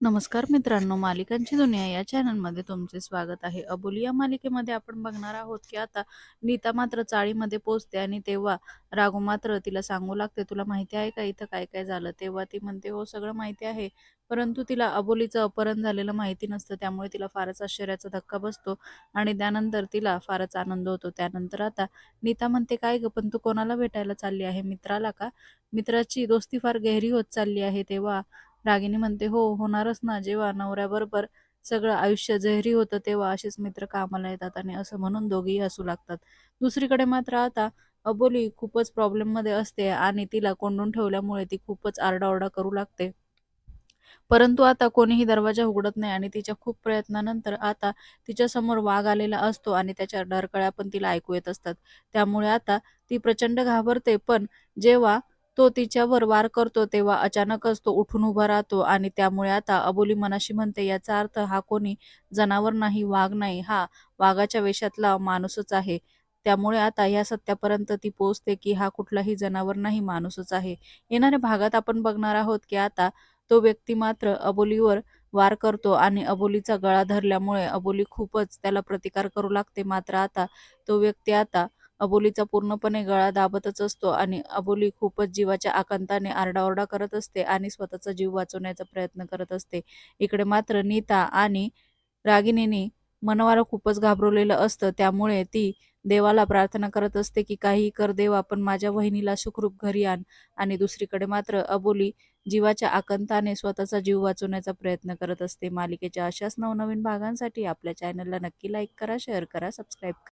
नमस्कार मित्रांनो मालिकांची दुनिया या चॅनलमध्ये तुमचे स्वागत आहे. अबोली या मालिकेमध्ये आपण बघणार आहोत की आता नीता मात्र चाळीमध्ये पोचते आणि तेव्हा राघू मात्र तिला सांगू लागते तुला माहिती आहे का इथं काय काय झालं? तेव्हा ती म्हणते हो सगळं माहिती आहे परंतु तिला अबोलीचं अपहरण झालेलं माहिती नसतं त्यामुळे तिला फारच आश्चर्याचा धक्का बसतो आणि त्यानंतर तिला फारच आनंद होतो. त्यानंतर आता नीता म्हणते काय ग पण तू कोणाला भेटायला चालली आहे? मित्राला का? मित्राची दोस्ती फार गहरी होत चालली आहे. तेव्हा रागिनी म्हणते हो होणारच ना जेव्हा नवऱ्याबरोबर सगळं आयुष्य जहरी होतं तेव्हा असेच मित्र कामाला येतात आणि असं म्हणून दोघेही हसू लागतात. दुसरीकडे मात्र आता अबोली खूपच प्रॉब्लेममध्ये असते आणि तिला कोंडून ठेवल्यामुळे ती खूपच आरडाओरडा करू लागते. परंतु आता कोणीही दरवाजा उघडत नाही आणि तिच्या खूप प्रयत्नानंतर आता तिच्या समोर वाघ आलेला असतो आणि त्याच्या डरकळ्या पण तिला ऐकू येत असतात. त्यामुळे आता ती प्रचंड घाबरते पण जेव्हा तो तिच्यावर वार करतो तेव्हा अचानकच तो उठून उभा राहतो आणि त्यामुळे आता अबोली मनाशी म्हणते याचा अर्थ हा कोणी जनावर नाही वाघ नाही. हा वाघाच्या वेशातला माणूसच आहे. त्यामुळे आता या सत्यापर्यंत ती पोचते की हा कुठलाही जनावर नाही माणूसच आहे. येणाऱ्या भागात आपण बघणार आहोत की आता तो व्यक्ती मात्र अबोलीवर वार करतो आणि अबोलीचा गळा धरल्यामुळे अबोली खूपच त्याला प्रतिकार करू लागते. मात्र आता तो व्यक्ती आता अबोलीचा पूर्णपणे गळा दाबतच असतो आणि अबोली खूपच जीवाच्या आकांताने आरडाओरडा करत असते आणि स्वतःचा जीव वाचवण्याचा प्रयत्न करत असते. इकडे मात्र नीता आणि रागिणीने मनवारा खूपच घाबरवलेलं असतं. त्यामुळे ती देवाला प्रार्थना करत असते की काही कर देवा पण माझ्या वहिनीला सुखरूप घरी आण. आणि दुसरीकडे मात्र अबोली जीवाच्या आकंताने स्वतःचा जीव वाचवण्याचा प्रयत्न करत असते. मालिकेच्या अशाच नवनवीन भागांसाठी आपल्या चॅनलला नक्की लाईक करा शेअर करा सबस्क्राईब करा.